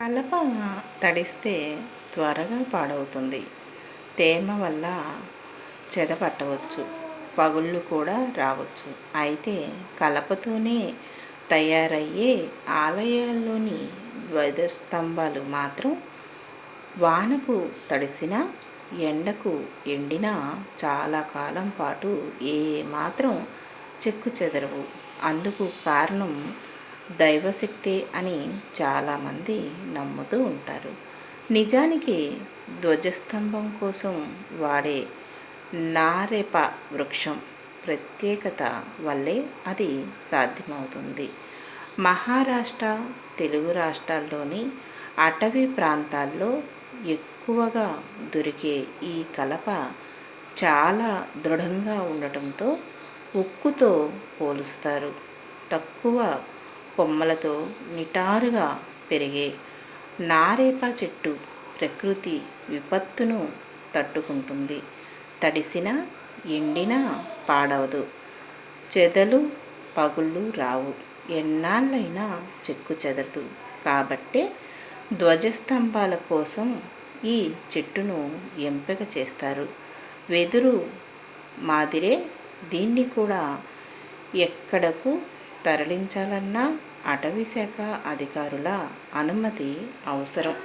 కలప తడిస్తే త్వరగా పాడవుతుంది. తేమ వల్ల చెదపట్టవచ్చు. పగుళ్ళు కూడా రావచ్చు. అయితే కలపతోనే తయారయ్యే ఆలయాల్లోని ధ్వజస్తంభాలు మాత్రం వానకు తడిసిన ఎండకు ఎండినా చాలా కాలం పాటు ఏ మాత్రం చెక్కు చెదరవు. అందుకు కారణం దైవశక్తి అని చాలామంది నమ్ముతూ ఉంటారు. నిజానికి ధ్వజస్తంభం కోసం వాడే నారెప వృక్షం ప్రత్యేకత వల్లే అది సాధ్యమవుతుంది. మహారాష్ట్ర తెలుగు రాష్ట్రాల్లోని అటవీ ప్రాంతాల్లో ఎక్కువగా దొరికే ఈ కలప చాలా దృఢంగా ఉండటంతో ఉక్కుతో పోలుస్తారు. తక్కువ కొమ్మలతో నిటారుగా పెరిగే నారేప చెట్టు ప్రకృతి విపత్తును తట్టుకుంటుంది. తడిసిన ఎండిన పాడవదు. చెదలు పగుళ్ళు రావు. ఎన్నాళ్ళైనా చెక్కు చెదరదు. కాబట్టే ధ్వజస్తంభాల కోసం ఈ చెట్టును ఎంపిక చేస్తారు. వెదురు మాదిరే దీన్ని కూడా ఎక్కడకు తరలించాలన్నా అటవీ శాఖ అధికారుల అనుమతి అవసరం.